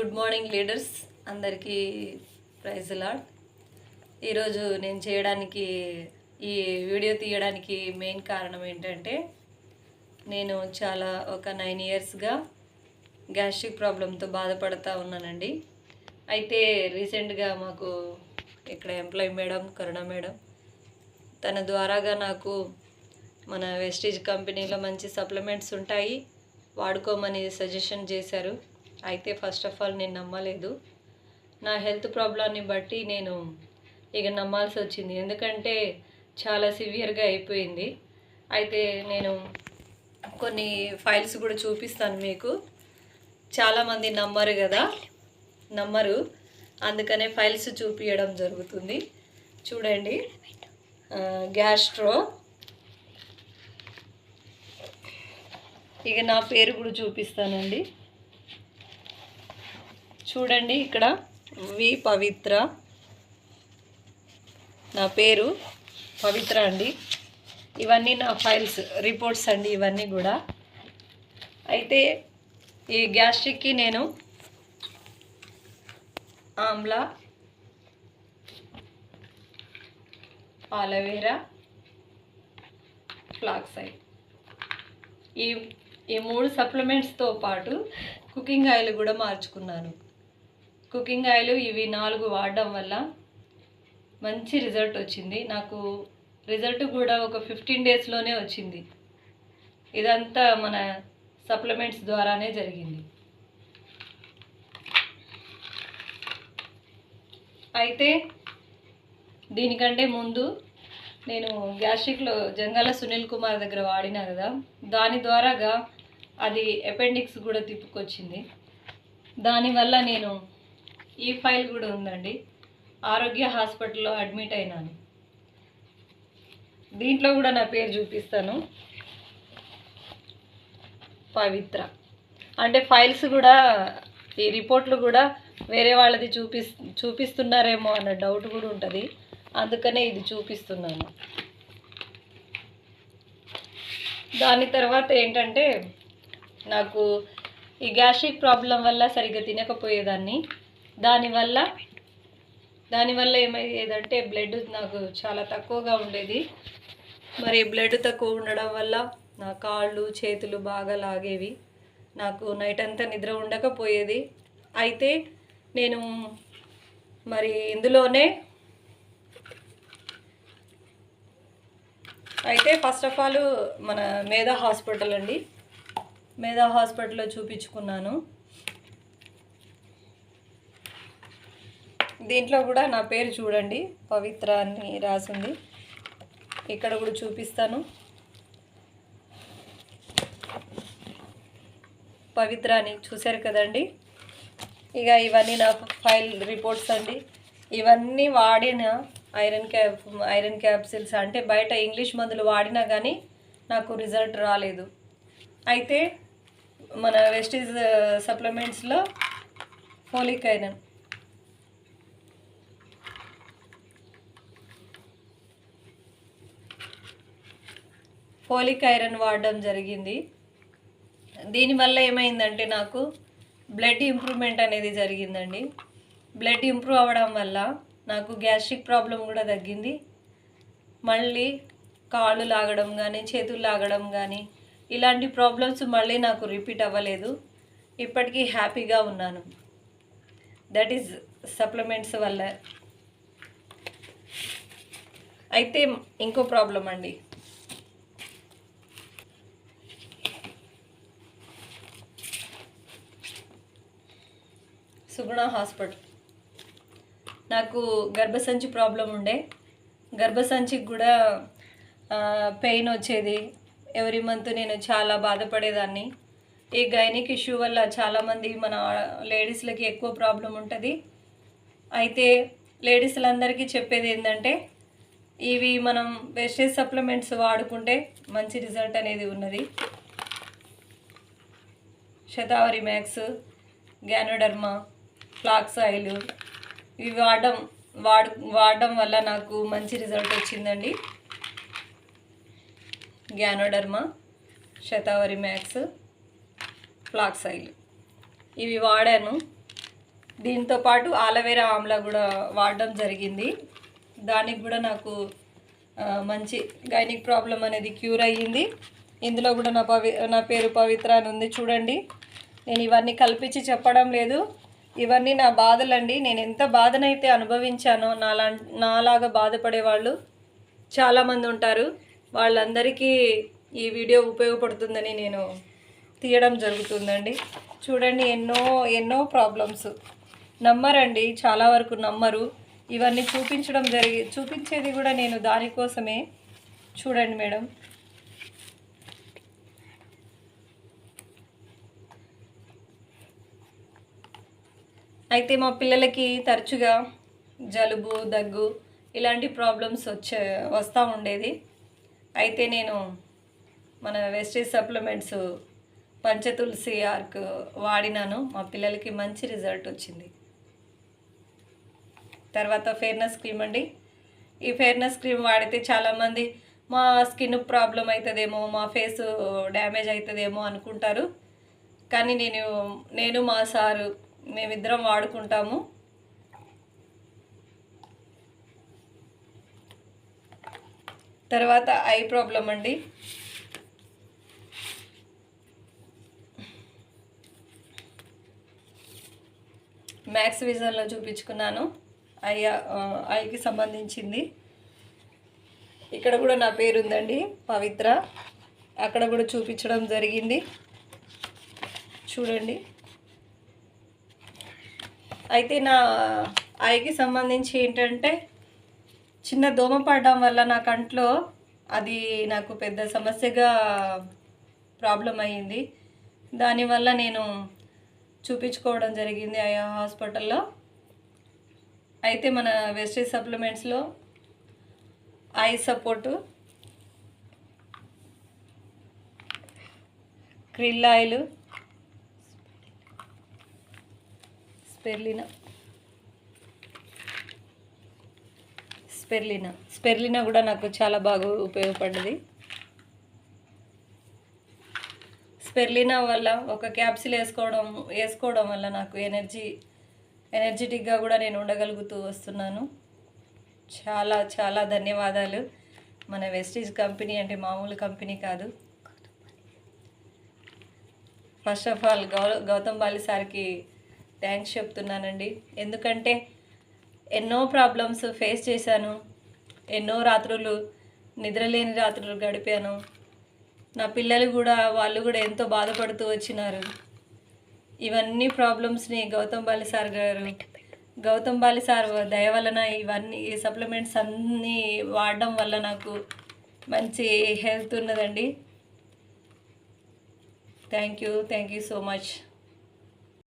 Good morning leaders. అందరికీ praise lord ఈరోజు నేను చేయడానికి ఈ వీడియో తీయడానికి మెయిన్ కారణం ఏంటంటే నేను చాలా ఒక నైన్ ఇయర్స్గా గ్యాస్ట్రిక్ ప్రాబ్లంతో బాధపడతా ఉన్నానండి. అయితే రీసెంట్గా మాకు ఇక్కడ ఎంప్లాయ్ మేడం కరుణ మేడం తన ద్వారాగా నాకు మన వెస్టేజ్ కంపెనీలో మంచి సప్లిమెంట్స్ ఉంటాయి వాడుకోమని సజెషన్ చేశారు. అయితే ఫస్ట్ ఆఫ్ ఆల్ నేను నమ్మలేదు. నా హెల్త్ ప్రాబ్లాన్ని బట్టి నేను ఇక నమ్మాల్సి వచ్చింది. ఎందుకంటే చాలా సివియర్గా అయిపోయింది. అయితే నేను కొన్ని ఫైల్స్ కూడా చూపిస్తాను మీకు. చాలామంది నమ్మరు కదా? నమ్మరు. అందుకనే ఫైల్స్ చూపించడం జరుగుతుంది. చూడండి. గ్యాస్ట్రో ఇక నా పేరు కూడా చూపిస్తానండి. చూడండి ఇక్కడ. వి పవిత్ర. నా పేరు పవిత్ర అండి. ఇవన్నీ నా ఫైల్స్ రిపోర్ట్స్ అండి ఇవన్నీ కూడా. అయితే ఈ గ్యాస్ట్రిక్కి నేను ఆమ్లా ఆలోవేరా ఫ్లాక్సైడ్. ఈ ఈ మూడు సప్లిమెంట్స్తో పాటు కుకింగ్ ఆయిల్ కూడా మార్చుకున్నాను. కుకింగ్ ఆయిల్ ఇవి నాలుగు వాడడం వల్ల మంచి రిజల్ట్ వచ్చింది. నాకు రిజల్ట్ కూడా ఒక ఫిఫ్టీన్ డేస్లోనే వచ్చింది. ఇదంతా మన సప్లిమెంట్స్ ద్వారానే జరిగింది. అయితే దీనికంటే ముందు నేను గ్యాస్ట్రిక్లో జంగాల సునీల్ కుమార్ దగ్గర వాడినా కదా దాని ద్వారాగా అది అపెండిక్స్ కూడా తిప్పుకొచ్చింది. దానివల్ల నేను ఈ ఫైల్ కూడా ఉందండి. ఆరోగ్య హాస్పిటల్లో అడ్మిట్ అయినాను. దీంట్లో కూడా నా పేరు చూపిస్తాను. పవిత్ర. అంటే ఫైల్స్ కూడా ఈ రిపోర్ట్లు కూడా వేరే వాళ్ళది చూపిస్ చూపిస్తున్నారేమో అన్న డౌట్ కూడా ఉంటుంది. అందుకనే ఇది చూపిస్తున్నాను. దాని తర్వాత ఏంటంటే నాకు ఈ గ్యాస్ట్రిక్ ప్రాబ్లం వల్ల సరిగ్గా తినకపోయేదాన్ని. దానివల్ల దానివల్ల ఏమయ్యేదంటే బ్లడ్ నాకు చాలా తక్కువగా ఉండేది. మరి బ్లడ్ తక్కువ ఉండడం వల్ల నా కాళ్ళు చేతులు బాగా లాగేవి. నాకు నైట్ అంతా నిద్ర ఉండకపోయేది. అయితే నేను మరి ఇందులోనే అయితే ఫస్ట్ ఆఫ్ ఆల్ మన మేధా హాస్పిటల్ అండి. మేధా హాస్పిటల్లో చూపించుకున్నాను. దీంట్లో కూడా నా పేరు చూడండి. పవిత్ర అని రాసింది. ఇక్కడ కూడా చూపిస్తాను. పవిత్ర అని చూశారు కదండి. ఇక ఇవన్నీ నా ఫైల్ రిపోర్ట్స్ అండి. ఇవన్నీ వాడిన ఐరన్ క్యాప్ ఐరన్ క్యాప్సిల్స్ అంటే బయట ఇంగ్లీష్ మందులు వాడినా కానీ నాకు రిజల్ట్ రాలేదు. అయితే మన వెస్టీజ్ సప్లిమెంట్స్లో ఫోలిక్ ఐరన్. ఫోలిక్ ఐరన్ వాడడం జరిగింది. దీనివల్ల ఏమైందంటే నాకు బ్లడ్ ఇంప్రూవ్మెంట్ అనేది జరిగిందండి. బ్లడ్ ఇంప్రూవ్ అవ్వడం వల్ల నాకు గ్యాస్ట్రిక్ ప్రాబ్లం కూడా తగ్గింది. మళ్ళీ కాళ్ళు లాగడం కానీ చేతులు లాగడం కానీ ఇలాంటి ప్రాబ్లమ్స్ మళ్ళీ నాకు రిపీట్ అవ్వలేదు. ఇప్పటికీ హ్యాపీగా ఉన్నాను. దట్ ఈజ్ సప్లిమెంట్స్ వల్ల. అయితే ఇంకో ప్రాబ్లం అండి. సుగుణ హాస్పిటల్. నాకు గర్భసంచి ప్రాబ్లం ఉండే. గర్భసంచికి కూడా పెయిన్ వచ్చేది. ఎవ్రీ మంత్ నేను చాలా బాధపడేదాన్ని. ఈ గైనిక్ ఇష్యూ వల్ల చాలామంది మన లేడీస్లకి ఎక్కువ ప్రాబ్లం ఉంటుంది. అయితే లేడీస్లందరికీ చెప్పేది ఏంటంటే ఇవి మనం వెస్టేజ్ సప్లిమెంట్స్ వాడుకుంటే మంచి రిజల్ట్ అనేది ఉన్నది. Shatavari max ganoderma flax oil ఇవి వాడడం వాడు వాడడం వల్ల నాకు మంచి రిజల్ట్ వచ్చిందండి. Ganoderma Shatavari max flax oil. ఇవి వాడాను. దీంతో పాటు ఆలవేరా ఆమ్లా కూడా వాడడం జరిగింది. దానికి కూడా నాకు మంచి గైనిక్ ప్రాబ్లం అనేది క్యూర్ అయ్యింది. ఇందులో కూడా నా పవి నా పేరు పవిత్ర అని ఉంది. చూడండి. నేను ఇవన్నీ కల్పించి చెప్పడం లేదు. ఇవన్నీ నా బాధలండి. నేను ఎంత బాధనైతే అనుభవించానో నాలా నాలాగా బాధపడే వాళ్ళు చాలామంది ఉంటారు. వాళ్ళందరికీ ఈ వీడియో ఉపయోగపడుతుందని నేను తీయడం జరుగుతుందండి. చూడండి ఎన్నో ఎన్నో ప్రాబ్లమ్స్. నమ్మరండి చాలా వరకు నమ్మరు. ఇవన్నీ చూపించడం జరిగి చూపించేది కూడా నేను దానికోసమే. చూడండి మేడం. అయితే మా పిల్లలకి తరచుగా జలుబు దగ్గు ఇలాంటి ప్రాబ్లమ్స్ వచ్చే వస్తూ ఉండేది. అయితే నేను మన వెస్టేజ్ సప్లిమెంట్స్ పంచతులసి ఆర్క్ వాడినాను. మా పిల్లలకి మంచి రిజల్ట్ వచ్చింది. తర్వాత ఫేర్నెస్ క్రీమ్ అండి. ఈ ఫేర్నెస్ క్రీమ్ వాడితే చాలామంది మా స్కిన్ ప్రాబ్లం అవుతుందేమో మా ఫేస్ డ్యామేజ్ అవుతుందేమో అనుకుంటారు. కానీ నేను నేను మా సారు మేమిద్దరం వాడుకుంటాము. తర్వాత ఐ ప్రాబ్లం అండి. మ్యాక్స్ విజన్లో చూపించుకున్నాను. ఐ ఐకి సంబంధించింది. ఇక్కడ కూడా నా పేరు ఉందండి పవిత్ర. అక్కడ కూడా చూపించడం జరిగింది. చూడండి. అయితే నా ఐకి సంబంధించి ఏంటంటే చిన్న దోమ పడడం వల్ల నా కంట్లో అది నాకు పెద్ద సమస్యగా ప్రాబ్లం అయ్యింది. దానివల్ల నేను చూపించుకోవడం జరిగింది ఆయా హాస్పిటల్లో. అయితే మన Vestige సప్లిమెంట్స్లో eye support krill oil spirulina. Spirulina. Spirulina కూడా నాకు చాలా బాగా ఉపయోగపడ్డది. స్పెర్లినా వల్ల ఒక క్యాప్సిల్ వేసుకోవడం వేసుకోవడం వల్ల నాకు ఎనర్జీ ఎనర్జెటిక్గా కూడా నేను ఉండగలుగుతూ వస్తున్నాను. చాలా చాలా ధన్యవాదాలు. మన వెస్టీజ్ కంపెనీ అంటే మామూలు కంపెనీ కాదు. ఫస్ట్ ఆఫ్ ఆల్ గౌ గౌతమ్ బాలి సార్కి థ్యాంక్స్ చెప్తున్నానండి. ఎందుకంటే ఎన్నో ప్రాబ్లమ్స్ ఫేస్ చేశాను. ఎన్నో రాత్రులు నిద్రలేని రాత్రులు గడిపాను. నా పిల్లలు కూడా వాళ్ళు కూడా ఎంతో బాధపడుతూ వచ్చినారు. ఇవన్నీ ప్రాబ్లమ్స్ని గౌతమ్ బాలి సార్ గారు గౌతమ్ బాలి సార్ దయ వలన ఇవన్నీ ఈ సప్లిమెంట్స్ అన్నీ వాడడం వల్ల నాకు మంచి హెల్త్ ఉన్నదండి. Thank you thank you so much